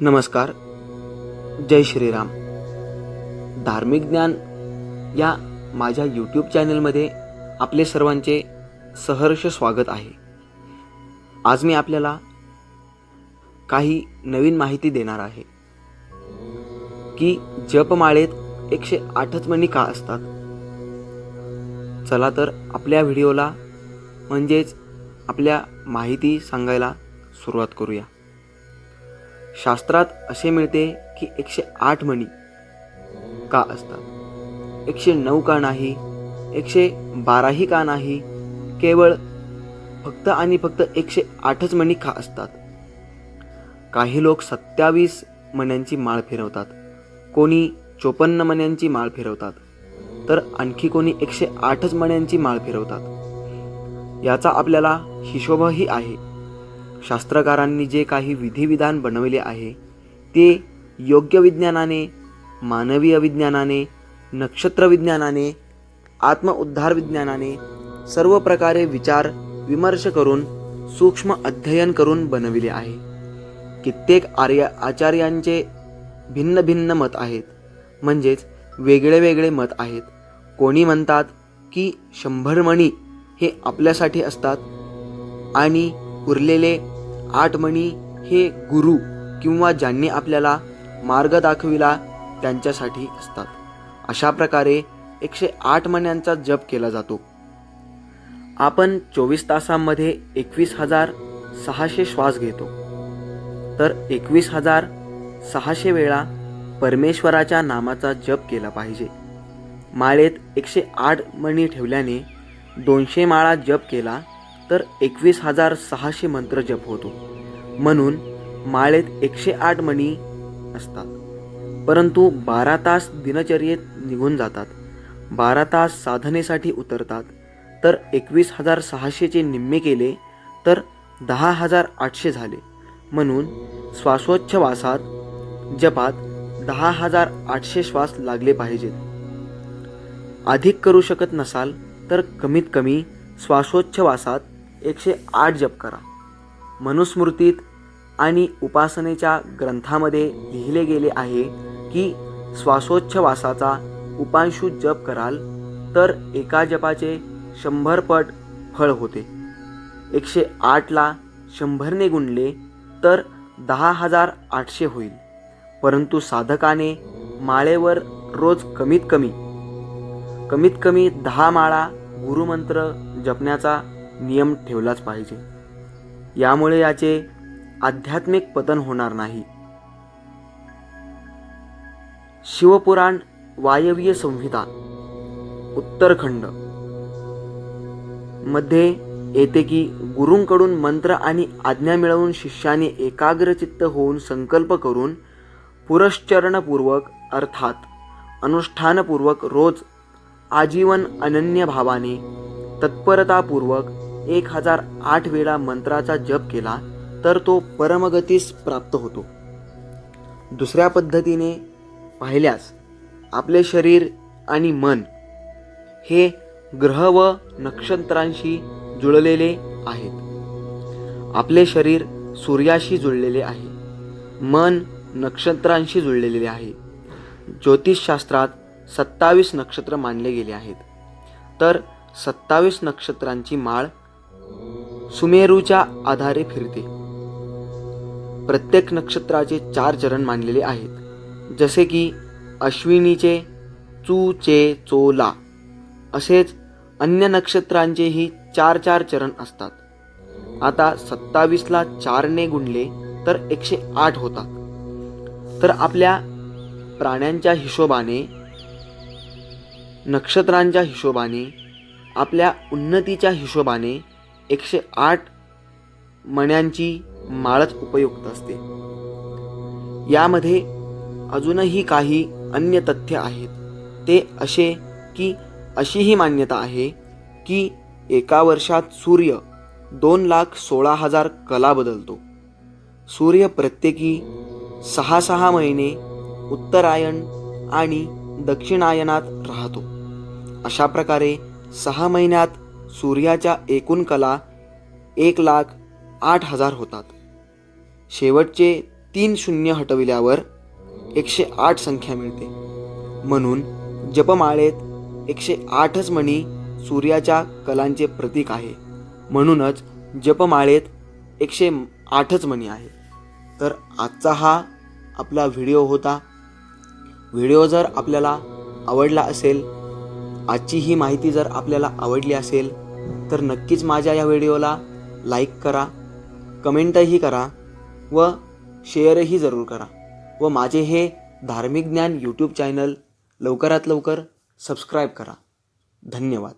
नमस्कार. जय श्रीराम. धार्मिक ज्ञान या माझ्या यूट्यूब चॅनलमध्ये आपले सर्वांचे सहर्ष स्वागत आहे. आज मी आपल्याला काही नवीन माहिती देणार आहे. की जपमाळेत एकशे आठच मणी का असतात? चला तर आपल्या व्हिडिओला म्हणजेच आपल्या माहिती सांगायला सुरुवात करूया. शास्त्रात असे मिळते की एकशे आठ म्हणी का असतात? एकशे नऊ का नाही? एकशे बाराही का नाही? केवळ फक्त आणि फक्त एकशे आठच म्हणी का असतात? काही लोक सत्यावीस मण्यांची माळ फिरवतात. कोणी चोपन्न मण्यांची माळ फिरवतात. तर आणखी कोणी एकशे आठच मण्यांची माळ फिरवतात. याचा आपल्याला हिशोबही आहे. शास्त्रकारांनी जे काही विधिविधान बनवले आहे ते योग्य विज्ञानाने मानवीय विज्ञानाने नक्षत्रविज्ञानाने आत्मउद्धार विज्ञानाने सर्व प्रकारे विचार विमर्श करून सूक्ष्म अध्ययन करून बनविले आहे. कित्येक आर्य आचार्यांचे भिन्न भिन्न मत आहेत. म्हणजेच वेगळे वेगळे मत आहेत. कोणी म्हणतात की शंभर मणी हे आपल्यासाठी असतात आणि उरलेले आठ मणी हे गुरु किंवा ज्यांनी आपल्याला मार्ग दाखविला त्यांच्यासाठी असतात. अशा प्रकारे एकशे आठ मण्यांचा जप केला जातो. आपण चोवीस तासांमध्ये एकवीस हजार सहाशे श्वास घेतो. तर एकवीस हजार सहाशे वेळा परमेश्वराच्या नामाचा जप केला पाहिजे. माळेत एकशे आठ मणी ठेवल्याने दोनशे माळा जप केला तर एकवीस हजार सहाशे मंत्र जप होतो. म्हणून माळेत एकशे आठ मणी असतात. परंतु बारा तास दिनचर्येत निघून जातात. बारा तास साधनेसाठी उतरतात. तर एकवीस हजार सहाशेचे निम्मे केले तर दहा हजार आठशे झाले. म्हणून श्वासोच्छवासात जपात दहा हजार आठशे श्वास लागले पाहिजेत. अधिक करू शकत नसाल तर कमीत कमी श्वासोच्छवासात एकशे आठ जप करा. मनुस्मृतीत आणि उपासनेच्या ग्रंथामध्ये लिहिले गेले आहे की श्वासोच्छवासाचा उपांशू जप कराल तर एका जपाचे शंभर पट फळ होते. एकशे आठला शंभरने गुणले तर दहा हजार आठशे होईल. परंतु साधकाने माळेवर रोज कमीत कमी कमीत कमी दहा माळा गुरुमंत्र जपण्याचा नियम ठेवलाच पाहिजे. यामुळे याचे आध्यात्मिक पतन होणार नाही. शिवपुराण वायव्य संहिता उत्तरखंड. मध्ये येते की गुरूंकडून मंत्र आणि आज्ञा मिळवून शिष्याने एकाग्रचित्त होऊन संकल्प करून पुरश्चरणपूर्वक अर्थात अनुष्ठानपूर्वक रोज आजीवन अनन्य भावाने तत्परतापूर्वक एक हजार आठ वेळा मंत्राचा जप केला तर तो परमगतीस प्राप्त होतो. दुसऱ्या पद्धतीने पाहिल्यास आपले शरीर आणि मन हे ग्रह व नक्षत्रांशी जुळलेले आहेत. आपले शरीर सूर्याशी जुळलेले आहे. मन नक्षत्रांशी जुळलेले आहे. ज्योतिषशास्त्रात सत्तावीस नक्षत्र मानले गेले आहेत. तर सत्तावीस नक्षत्रांची माळ सुमेरूच्या आधारे फिरते. प्रत्येक नक्षत्राचे चार चरण मानलेले आहेत. जसे की अश्विनीचे चू चे चोला असेच अन्य नक्षत्रांचेही चार चार चरण असतात. आता सत्तावीसला चारने गुणले तर एकशे आठ होतात. तर आपल्या प्राण्यांच्या हिशोबाने नक्षत्रांच्या हिशोबाने आपल्या उन्नतीच्या हिशोबाने एकशे आठ मण्यांची माळच उपयुक्त असते. यामध्ये अजूनही काही अन्य तथ्य आहेत. ते असे की अशीही मान्यता आहे की एका वर्षात सूर्य दोन लाख सोळा हजार कला बदलतो. सूर्य प्रत्येकी सहा सहा महिने उत्तरायण आणि दक्षिणायनात राहतो. अशा प्रकारे सहा महिन्यात सूर्याच्या एकूण कला एक लाख आठ हजार होतात. शेवटचे तीन शून्य हटविल्यावर एकशे आठ संख्या मिळते. म्हणून जपमाळेत एकशे आठच मणी सूर्याच्या कलांचे प्रतीक आहे. म्हणूनच जपमाळेत एकशे आठच मणी आहे. तर आजचा हा आपला व्हिडिओ होता. व्हिडिओ जर आपल्याला आवडला असेल आजची ही माहिती जर आपल्याला आवडली असेल तर नक्कीच माझ्या या व्हिडिओला लाईक करा कमेंटही करा व शेअरही जरूर करा व माझे हे धार्मिक ज्ञान यूट्यूब चॅनल लवकरात लवकर सबस्क्राईब करा. धन्यवाद.